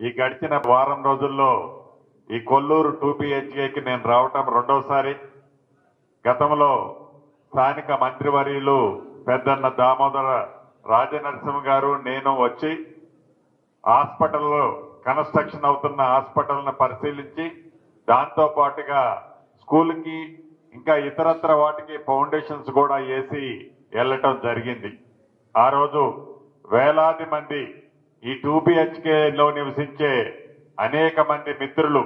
ఈ గడిచిన వారం రోజుల్లో ఈ కొల్లూరు టూ కి నేను రావటం రెండోసారి. గతంలో స్థానిక మంత్రివర్యులు పెద్దన్న దామోదర రాజనరసింహ గారు నేను వచ్చి హాస్పిటల్లో కన్స్ట్రక్షన్ అవుతున్న హాస్పిటల్ని పరిశీలించి దాంతో పాటుగా స్కూల్కి ఇంకా ఇతరత్ర వాటికి ఫౌండేషన్స్ కూడా వేసి వెళ్ళటం జరిగింది. ఆ రోజు వేలాది మంది ఈ టూ బిహెచ్కేలో నివసించే అనేక మంది మిత్రులు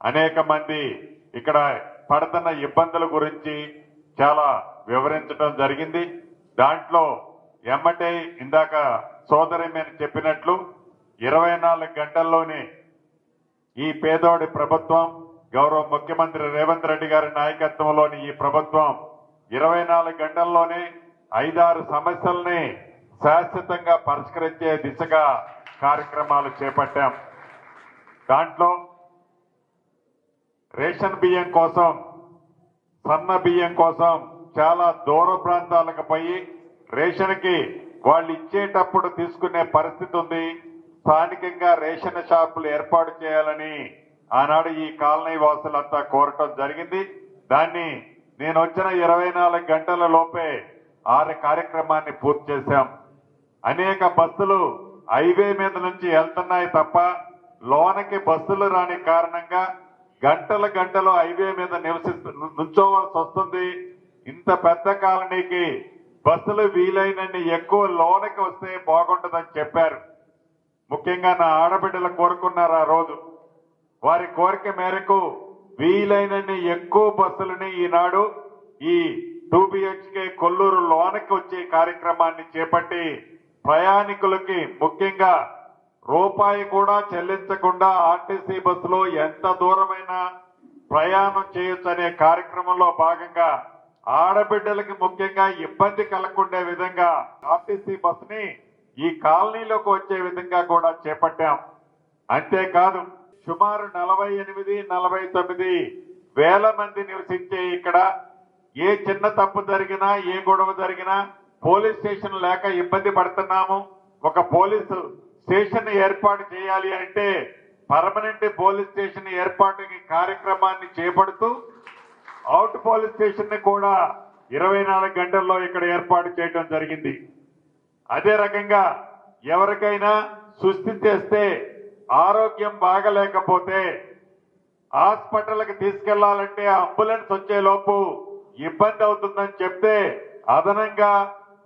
అనేక మంది ఇక్కడ పడుతున్న ఇబ్బందుల గురించి చాలా వివరించడం జరిగింది. దాంట్లో ఎమ్మటే ఇందాక సోదరి మీరు చెప్పినట్లు ఇరవై నాలుగు గంటల్లోనే ఈ పేదోడి ప్రభుత్వం గౌరవ ముఖ్యమంత్రి రేవంత్ రెడ్డి గారి నాయకత్వంలోని ఈ ప్రభుత్వం ఇరవై నాలుగు గంటల్లోనే ఐదారు సమస్యల్ని శాశ్వతంగా పరిష్కరించే దిశగా కార్యక్రమాలు చేపట్టాం. దాంట్లో రేషన్ బియ్యం కోసం సన్న బియ్యం కోసం చాలా దూర ప్రాంతాలకు పోయి రేషన్కి వాళ్ళు ఇచ్చేటప్పుడు తీసుకునే పరిస్థితి ఉంది. స్థానికంగా రేషన్ షాపులు ఏర్పాటు చేయాలని ఆనాడు ఈ కాలనీ వాసులంతా కోరటం జరిగింది. దాన్ని నేను వచ్చిన ఇరవై నాలుగు గంటల లోపే ఆరు కార్యక్రమాన్ని పూర్తి చేశాం. అనేక బస్సులు హైవే మీద నుంచి వెళ్తున్నాయి తప్ప లోనకి బస్సులు రాని కారణంగా గంటల గంటలు హైవే మీద నివసిస్తు నుంచోవలసి వస్తుంది. ఇంత పెద్ద కాలనీకి బస్సులు వీలైనన్ని ఎక్కువ లోనకి వస్తే బాగుంటుందని చెప్పారు. ముఖ్యంగా నా ఆడబిడ్డలు కోరుకున్నారు ఆ రోజు. వారి కోరిక మేరకు వీలైనన్ని ఎక్కువ బస్సులని ఈనాడు ఈ టూ బిహెచ్కే కొల్లూరు లోనకి వచ్చే కార్యక్రమాన్ని చేపట్టి ప్రయాణికులకి ముఖ్యంగా రూపాయి కూడా చెల్లించకుండా ఆర్టీసీ బస్సులో ఎంత దూరమైనా ప్రయాణం చేయొచ్చు అనే కార్యక్రమంలో భాగంగా ఆడబిడ్డలకి ముఖ్యంగా ఇబ్బంది కలగకుండే విధంగా ఆర్టీసీ బస్సుని ఈ కాలనీలోకి వచ్చే విధంగా కూడా చేపట్టాం. అంతేకాదు సుమారు నలభై ఎనిమిది నలభై తొమ్మిది వేల మంది నివసించే ఇక్కడ ఏ చిన్న తప్పు జరిగినా ఏ గొడవ జరిగినా పోలీస్ స్టేషన్ లేక ఇబ్బంది పడుతున్నాము. ఒక పోలీసు స్టేషన్ ఏర్పాటు చేయాలి అంటే పర్మనెంట్ పోలీస్ స్టేషన్ ఏర్పాటుకి కార్యక్రమాన్ని చేపడుతూ అవుట్ పోలీస్ స్టేషన్ని కూడా ఇరవై నాలుగు గంటల్లో ఇక్కడ ఏర్పాటు చేయడం జరిగింది. అదే రకంగా ఎవరికైనా సుస్థి చేస్తే ఆరోగ్యం బాగలేకపోతే హాస్పిటల్కి తీసుకెళ్ళాలంటే అంబులెన్స్ వచ్చే లోపు ఇబ్బంది అవుతుందని చెప్తే అదనంగా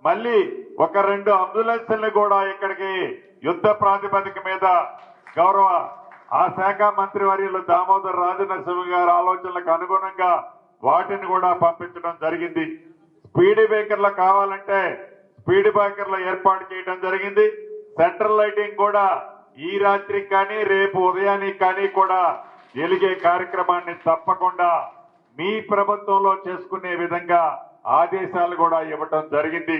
మళ్ళీ ఒక రెండు అంబులెన్స్ని కూడా ఇక్కడికి యుద్ధ ప్రాతిపదిక మీద గౌరవ ఆ శాఖ మంత్రి వర్యులు దామోదర్ రాజనరసింహ గారి ఆలోచనలకు అనుగుణంగా వాటిని కూడా పంపించడం జరిగింది. స్పీడ్ బ్రేకర్లు కావాలంటే స్పీడ్ బ్రేకర్లు ఏర్పాటు చేయడం జరిగింది. సెంట్రల్ లైటింగ్ కూడా ఈ రాత్రికి కానీ రేపు ఉదయానికి కానీ కూడా వెలిగే కార్యక్రమాన్ని తప్పకుండా మీ ప్రభుత్వంలో చేసుకునే విధంగా ఆదేశాలు కూడా ఇవ్వటం జరిగింది.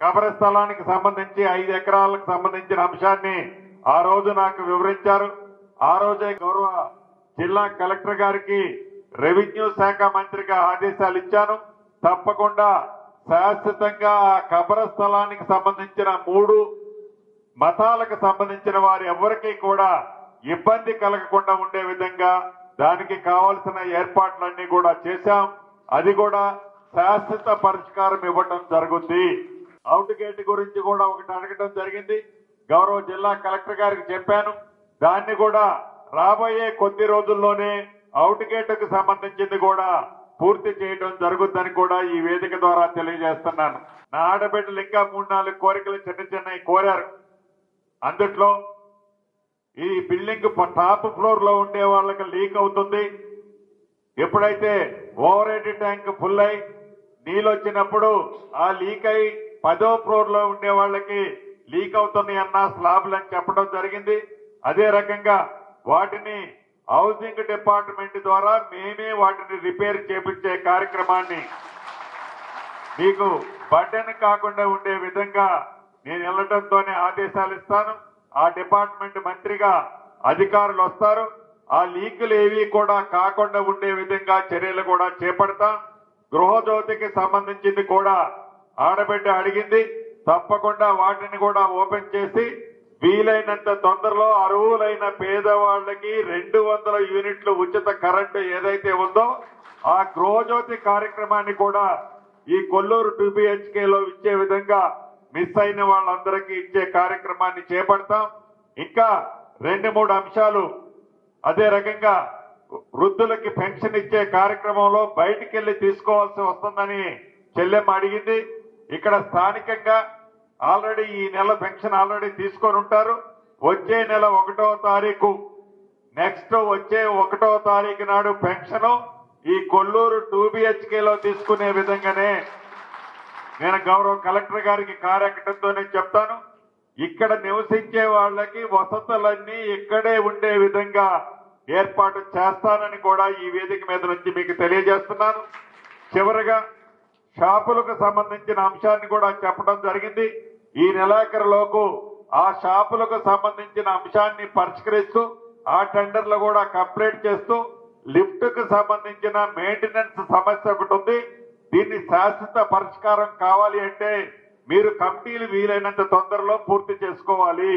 కబర స్థలానికి సంబంధించి ఐదు ఎకరాలకు సంబంధించిన అంశాన్ని ఆ రోజు నాకు వివరించారు. ఆ రోజే గౌరవ జిల్లా కలెక్టర్ గారికి రెవెన్యూ శాఖ మంత్రిగా ఆదేశాలు ఇచ్చాను. తప్పకుండా శాశ్వతంగా ఆ కబర స్థలానికి సంబంధించిన మూడు మతాలకు సంబంధించిన వారు ఎవరికీ కూడా ఇబ్బంది కలగకుండా ఉండే విధంగా దానికి కావలసిన ఏర్పాట్లన్నీ కూడా చేశాం. అది కూడా శాశ్వత పరిష్కారం ఇవ్వటం జరుగుద్ది. అవుట్ గేట్ గురించి కూడా ఒకటి అడగటం జరిగింది. గౌరవ జిల్లా కలెక్టర్ గారికి చెప్పాను. దాన్ని కూడా రాబోయే కొద్ది రోజుల్లోనే అవుట్ గేట్కు సంబంధించింది కూడా పూర్తి చేయడం జరుగుద్దని కూడా ఈ వేదిక ద్వారా తెలియజేస్తున్నాను. నా ఆడబిడ్డలు ఇంకా మూడు నాలుగు కోరికలు చిన్న చిన్నవి కోరారు. అందుట్లో ఈ బిల్డింగ్ టాప్ ఫ్లోర్లో ఉండే వాళ్ళకి లీక్ అవుతుంది. ఎప్పుడైతే ఓవర్ హెడ్ ట్యాంక్ ఫుల్ అయి నీళ్ళు వచ్చినప్పుడు ఆ లీక్ అయి పదో ఫ్లోర్లో ఉండే వాళ్ళకి లీక్ అవుతున్నాయి అన్న స్లాబ్లు అని చెప్పడం జరిగింది. అదే రకంగా వాటిని హౌసింగ్ డిపార్ట్మెంట్ ద్వారా మేమే వాటిని రిపేర్ చేపించే కార్యక్రమాన్ని మీకు బటన్ కాకుండా ఉండే విధంగా నేను వెళ్ళటంతోనే ఆదేశాలు ఇస్తాను. ఆ డిపార్ట్మెంట్ మంత్రిగా అధికారులు వస్తారు. ఆ లీకులు ఏవి కూడా కాకుండా ఉండే విధంగా చర్యలు కూడా చేపడతాం. గృహజ్యోతికి సంబంధించింది కూడా ఆడబిడ్డ అడిగింది. తప్పకుండా వాటిని కూడా ఓపెన్ చేసి వీలైనంత తొందరలో అర్హులైన పేదవాళ్ళకి రెండు వందల యూనిట్లు ఉచిత కరెంటు ఏదైతే ఉందో ఆ గృహజ్యోతి కార్యక్రమాన్ని కూడా ఈ కొల్లూరు టూ లో ఇచ్చే విధంగా మిస్ అయిన వాళ్ళందరికీ ఇచ్చే కార్యక్రమాన్ని చేపడతాం. ఇంకా రెండు మూడు అంశాలు అదే రకంగా వృద్ధులకి పెన్షన్ ఇచ్చే కార్యక్రమంలో బయటికి వెళ్ళి తీసుకోవాల్సి వస్తుందని చెల్లెమ్మ అడిగింది. ఇక్కడ స్థానికంగా ఆల్రెడీ ఈ నెల పెన్షన్ ఆల్రెడీ తీసుకొని ఉంటారు. వచ్చే నెల ఒకటో తారీఖు నెక్స్ట్ వచ్చే ఒకటో తారీఖు నాడు పెన్షన్ ఈ కొల్లూరు టూ లో తీసుకునే విధంగానే నేను గౌరవ కలెక్టర్ గారికి కార్యకర్తతో నేను చెప్తాను. ఇక్కడ నివసించే వాళ్ళకి వసతులన్నీ ఇక్కడే ఉండే విధంగా ఏర్పాటు చేస్తానని కూడా ఈ వేదిక మీద నుంచి మీకు తెలియజేస్తున్నాను. చివరిగా షాపులకు సంబంధించిన అంశాన్ని కూడా చెప్పడం జరిగింది. ఈ నెలాఖరులోపు ఆ షాపులకు సంబంధించిన అంశాన్ని పరిష్కరిస్తూ ఆ టెండర్లు కూడా కంప్లీట్ చేస్తూ లిఫ్ట్కు సంబంధించిన మెయింటెనెన్స్ సమస్య ఒకటి ఉంది. దీన్ని శాశ్వత పరిష్కారం కావాలి అంటే మీరు కమిటీలు వీలైనంత తొందరలో పూర్తి చేసుకోవాలి.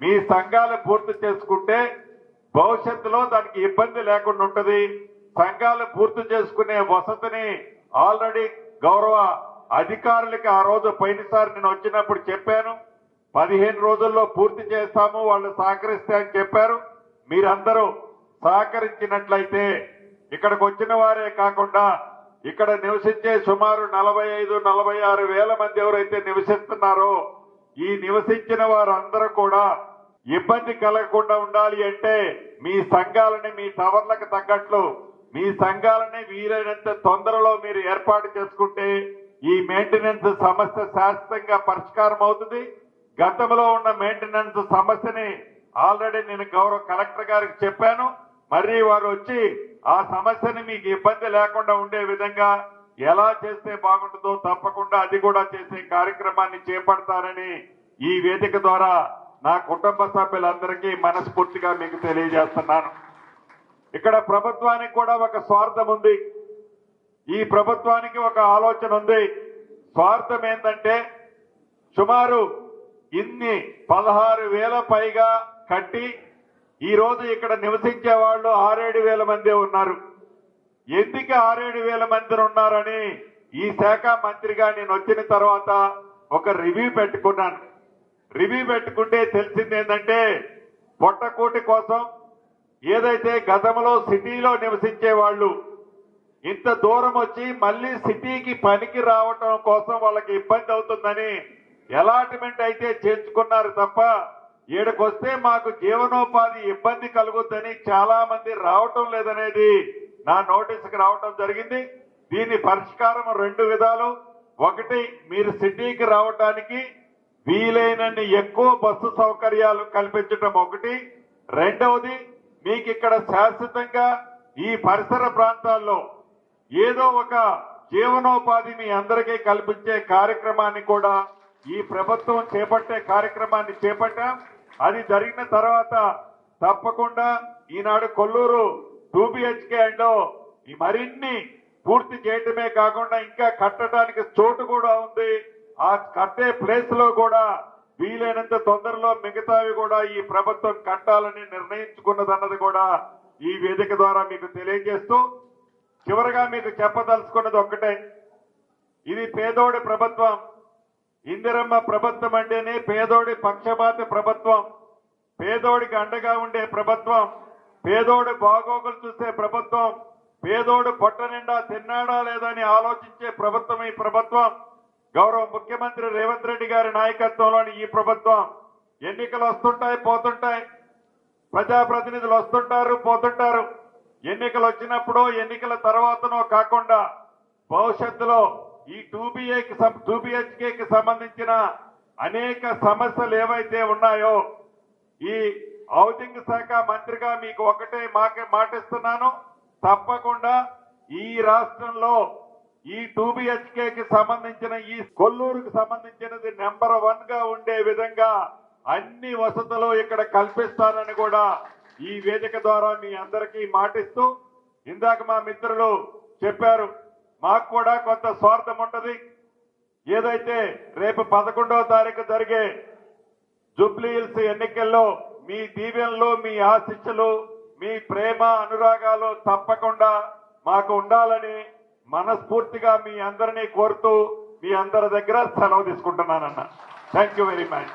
మీ సంఘాలు పూర్తి చేసుకుంటే భవిష్యత్తులో దానికి ఇబ్బంది లేకుండా ఉంటుంది. సంఘాలు పూర్తి చేసుకునే వసతిని ఆల్రెడీ గౌరవ అధికారులకి ఆ రోజు పైనసారి నేను వచ్చినప్పుడు చెప్పాను. పదిహేను రోజుల్లో పూర్తి చేస్తాము వాళ్ళు సహకరిస్తే అని చెప్పారు. మీరందరూ సహకరించినట్లయితే ఇక్కడికి వచ్చిన వారే కాకుండా ఇక్కడ నివసించే సుమారు నలభై ఐదు నలభై ఆరు వేల మంది ఎవరైతే నివసిస్తున్నారో ఈ నివసించిన వారందరూ కూడా ఇబ్బంది కలగకుండా ఉండాలి అంటే మీ సంఘాలని మీ టవర్లకు తగ్గట్లు మీ సంఘాలని వీలైనంత తొందరలో మీరు ఏర్పాటు చేసుకుంటే ఈ మెయింటెనెన్స్ సమస్య శాశ్వతంగా పరిష్కారం అవుతుంది. గతంలో ఉన్న మెయింటెనెన్స్ సమస్యని ఆల్రెడీ నేను గౌరవ కలెక్టర్ గారికి చెప్పాను. మరి వారు వచ్చి ఆ సమస్యని మీకు ఇబ్బంది లేకుండా ఉండే విధంగా ఎలా చేస్తే బాగుంటుందో తప్పకుండా అది కూడా చేసే కార్యక్రమాన్ని చేపడతారని ఈ వేదిక ద్వారా నా కుటుంబ సభ్యులందరికీ మనస్ఫూర్తిగా మీకు తెలియజేస్తున్నాను. ఇక్కడ ప్రభుత్వానికి కూడా ఒక స్వార్థం ఉంది. ఈ ప్రభుత్వానికి ఒక ఆలోచన ఉంది. స్వార్థం ఏంటంటే సుమారు ఇన్ని పదహారు వేల పైగా కట్టి ఈరోజు ఇక్కడ నివసించే వాళ్ళు ఆరేడు వేల మంది ఉన్నారు. ఎందుకు ఆరేడు వేల మంది ఉన్నారని ఈ శాఖ మంత్రిగా నేను వచ్చిన తర్వాత ఒక రివ్యూ పెట్టుకున్నాను. రివ్యూ పెట్టుకుంటే తెలిసింది ఏంటంటే పొట్టకూటి కోసం ఏదైతే గతంలో సిటీలో నివసించే వాళ్ళు ఇంత దూరం వచ్చి మళ్ళీ సిటీకి పనికి రావటం కోసం వాళ్ళకి ఇబ్బంది అవుతుందని అలాట్మెంట్ అయితే చేర్చుకున్నారు తప్ప ఈడకొస్తే మాకు జీవనోపాధి ఇబ్బంది కలుగుద్దని చాలా మంది రావటం లేదనేది నా నోటీసుకు రావటం జరిగింది. దీని పరిష్కారం రెండు విధాలు. ఒకటి మీరు సిటీకి రావటానికి వీలైనన్ని ఎక్కువ బస్సు సౌకర్యాలు కల్పించడం ఒకటి. రెండవది మీకు ఇక్కడ శాశ్వతంగా ఈ పరిసర ప్రాంతాల్లో ఏదో ఒక జీవనోపాధి మీ అందరికీ కల్పించే కార్యక్రమాన్ని కూడా ఈ ప్రభుత్వం చేపట్టే కార్యక్రమాన్ని చేపట్టాం. అది జరిగిన తర్వాత తప్పకుండా Eenadu Kolluru two BHK and ఈ మరిన్ని పూర్తి చేయటమే కాకుండా ఇంకా కట్టడానికి చోటు కూడా ఉంది. ఆ కట్టే ప్లేస్లో కూడా వీలైనంత తొందరలో మిగతావి కూడా ఈ ప్రభుత్వం కట్టాలని నిర్ణయించుకున్నదన్నది కూడా ఈ వేదిక ద్వారా మీకు తెలియజేస్తూ చివరగా మీకు చెప్పదలుచుకున్నది ఒక్కటే. ఇది పేదోడి ప్రభుత్వం ఇందిరమ్మ ప్రభుత్వం అంటేనే పేదోడి పక్షపాత ప్రభుత్వం. పేదోడికి అండగా ఉండే ప్రభుత్వం. పేదోడి బాగోగులు చూసే ప్రభుత్వం. పేదోడు పొట్ట నిండా తిన్నాడా లేదని ఆలోచించే ప్రభుత్వం ఈ ప్రభుత్వం. గౌరవ ముఖ్యమంత్రి రేవంత్ రెడ్డి గారి నాయకత్వంలోని ఈ ప్రభుత్వం. ఎన్నికలు వస్తుంటాయి పోతుంటాయి. ప్రజాప్రతినిధులు వస్తుంటారు పోతుంటారు. ఎన్నికలు వచ్చినప్పుడు ఎన్నికల తర్వాతనో కాకుండా భవిష్యత్తులో ఈ టూ బిఏకి టూ బిహెచ్కేకి సంబంధించిన అనేక సమస్యలు ఏవైతే ఉన్నాయో ఈ హౌసింగ్ శాఖ మంత్రిగా మీకు ఒకటే మాకే మాటిస్తున్నాను. తప్పకుండా ఈ రాష్ట్రంలో ఈ టూ బిహెచ్కేకి సంబంధించిన ఈ కొల్లూరుకి సంబంధించినది నెంబర్ వన్గా ఉండే విధంగా అన్ని వసతులు ఇక్కడ కల్పిస్తానని కూడా ఈ వేదిక ద్వారా మీ అందరికీ మాటిస్తూ ఇందాక మా మిత్రులు చెప్పారు. మాకు కూడా కొంత స్వార్థం ఉంటుంది. ఏదైతే రేపు పదకొండవ తారీఖు జరిగే జూబ్లీహిల్స్ ఎన్నికల్లో మీ దీవెనలు మీ ఆశిస్సులు మీ ప్రేమ అనురాగాలు తప్పకుండా మాకు ఉండాలని మనస్ఫూర్తిగా మీ అందరినీ కోరుతూ మీ అందరి దగ్గర సెలవు తీసుకుంటున్నానన్న. Thank you very much